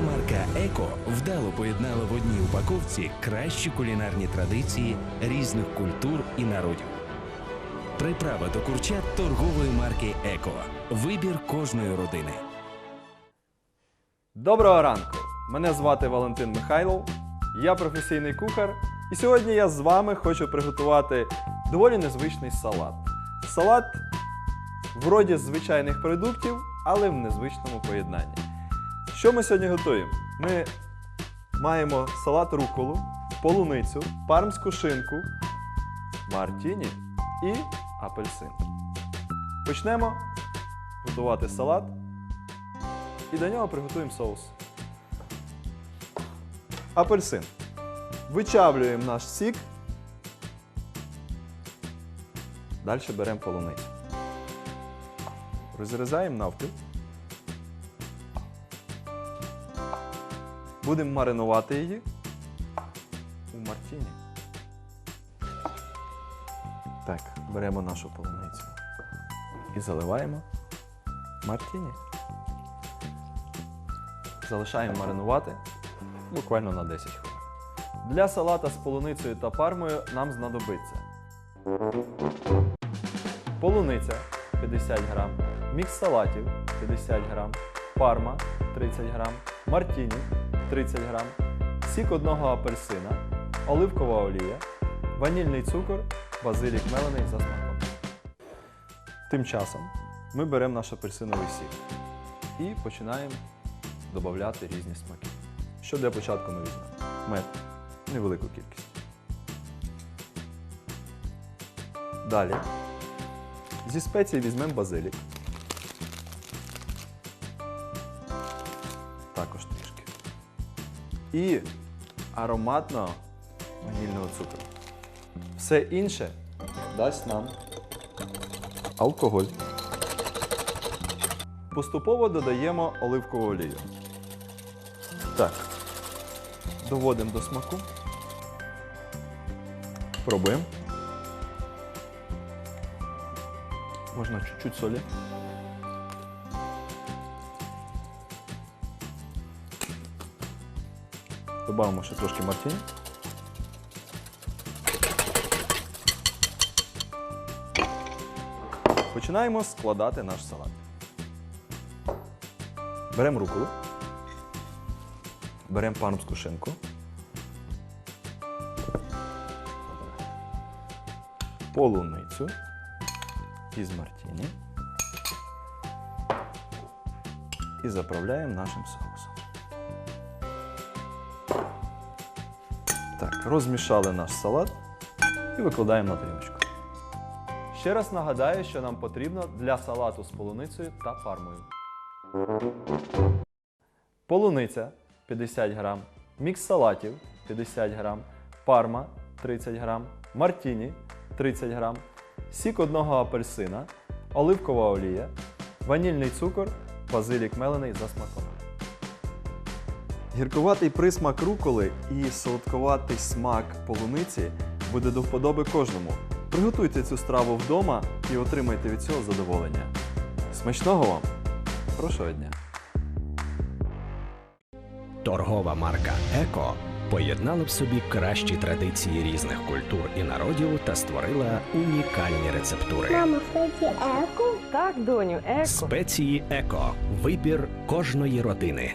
Торгова марка Еко вдало поєднала в одній упаковці кращі кулінарні традиції різних культур і народів. Приправа до курчат торгової марки Еко. Вибір кожної родини. Доброго ранку! Мене звати Валентин Михайлов, я професійний кухар, і сьогодні я з вами хочу приготувати доволі незвичний салат. Салат вроді звичайних продуктів, але в незвичному поєднанні. Що ми сьогодні готуємо? Ми маємо салат руколу, полуницю, пармську шинку, мартіні і апельсин. Почнемо готувати салат і до нього приготуємо соус. Апельсин. Вичавлюємо наш сік. Далі беремо полуницю. Розрізаємо навпіл. Будемо маринувати її у мартіні. Так, беремо нашу полуницю і заливаємо мартіні. Залишаємо маринувати буквально на 10 хвилин. Для салата з полуницею та пармою нам знадобиться полуниця 50 грам, мікс салатів 50 грам, парма 30 грам, мартіні 30 грам, сік одного апельсина, оливкова олія, ванільний цукор, базилік мелений за смаком. Тим часом ми беремо наш апельсиновий сік і починаємо додати різні смаки. Що для початку ми візьмемо? Мед. Невелику кількість. Далі. Зі спецій візьмемо базилік. І ароматного ванільного цукру. Все інше дасть нам алкоголь. Поступово додаємо оливкову олію. Так. Доводимо до смаку. Пробуємо. Можна чуть-чуть солі. Добавимо ще трошки мартіні. Починаємо складати наш салат. Беремо руколу. Беремо пармську шинку. Полуницю із мартіні. І заправляємо нашим соусом. Розмішали наш салат і викладаємо на тарілочку. Ще раз нагадаю, що нам потрібно для салату з полуницею та пармою. Полуниця 50 грам, мікс салатів 50 грам, парма 30 грам, мартіні 30 грам, сік одного апельсина, оливкова олія, ванільний цукор, базилік мелений за смаком. Гіркуватий присмак руколи і солодковатий смак полуниці буде до вподоби кожному. Приготуйте цю страву вдома і отримайте від цього задоволення. Смачного вам! Хорошого дня! Торгова марка Еко поєднала в собі кращі традиції різних культур і народів та створила унікальні рецептури. Мама, кстати, еко. Так, доню, еко. Спеції Еко. Вибір кожної родини.